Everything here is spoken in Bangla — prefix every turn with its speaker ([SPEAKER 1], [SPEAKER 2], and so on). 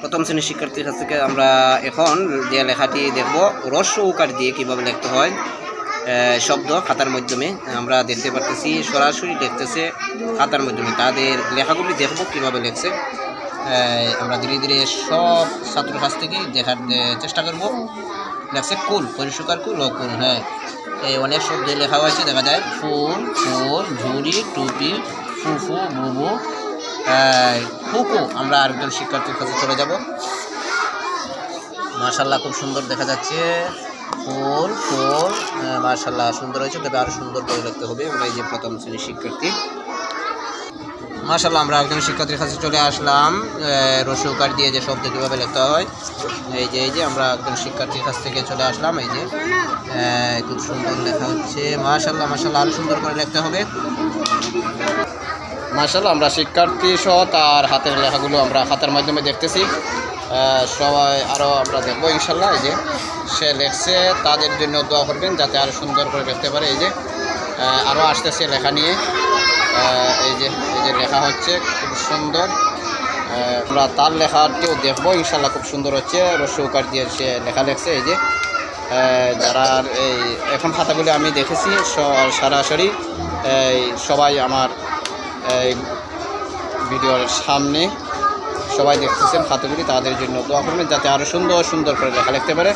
[SPEAKER 1] প্রথম শ্রেণির শিক্ষার্থীর কাছ থেকে আমরা এখন যে লেখাটি দেখব রস্য উকার দিয়ে কীভাবে লিখতে হয় শব্দ খাতার মাধ্যমে আমরা দেখতে পারতেছি, সরাসরি দেখতেছে খাতার মাধ্যমে। তাদের লেখাগুলি দেখব কীভাবে লিখছে। আমরা ধীরে ধীরে সব ছাত্রের কাছ থেকেই দেখার চেষ্টা করব। লেখছে কুল, পরিষ্কার কুল ও কুল হ্যাঁ। এই অনেক শব্দ লেখা হয়েছে, দেখা যায় ফুল ফুল, ঝুড়ি, টুপি, ফুফু, বুবু ফুকু আমরা আরেকজন শিক্ষার্থীর কাছে চলে যাব। মাশাল্লাহ খুব সুন্দর দেখা যাচ্ছে। ফুল ফুল মাশাল্লাহ সুন্দর হয়েছে। তবে আরও সুন্দর করে রাখতে হবে। আমরা এই যে প্রথম শ্রেণির শিক্ষার্থী। মাশাল্লাহ আমরা একজন শিক্ষার্থীর কাছে চলে আসলাম। রসুকার দিয়ে যে শব্দ কীভাবে লিখতে হয়, এই যে এই যে, আমরা একজন শিক্ষার্থীর কাছ থেকে চলে আসলাম। এই যে খুব সুন্দর লেখা হচ্ছে। মাশাল্লাহ মাশাল্লাহ আরও সুন্দর করে লিখতে হবে। মাশাল্লাহ আমরা শিক্ষার্থী সহ তার হাতের লেখাগুলো আমরা খাতার মাধ্যমে দেখতেছি। সবাই আরও আমরা দেখব ইনশাল্লাহ এই যে সে লেখছে, তাদের জন্য দোয়া করবেন যাতে আরও সুন্দর করে লিখতে পারে, এই যে আরও আসতেছে লেখা নিয়ে। এই যে এই যে লেখা হচ্ছে, খুব সুন্দর। আমরা তার লেখাটিও দেখব ইনশাল্লাহ খুব সুন্দর হচ্ছে রসৌকার দিয়ে সে লেখা লেখছে, এই যে। যারা এই, এখন খাতাগুলো আমি দেখেছি সরাসরি সবাই আমার এই ভিডিওর সামনে সবাই দেখতেছেন খাতাগুলি তাদের জন্য দোয়া করবেন যাতে আরও সুন্দর সুন্দর করে লেখা লিখতে পারে।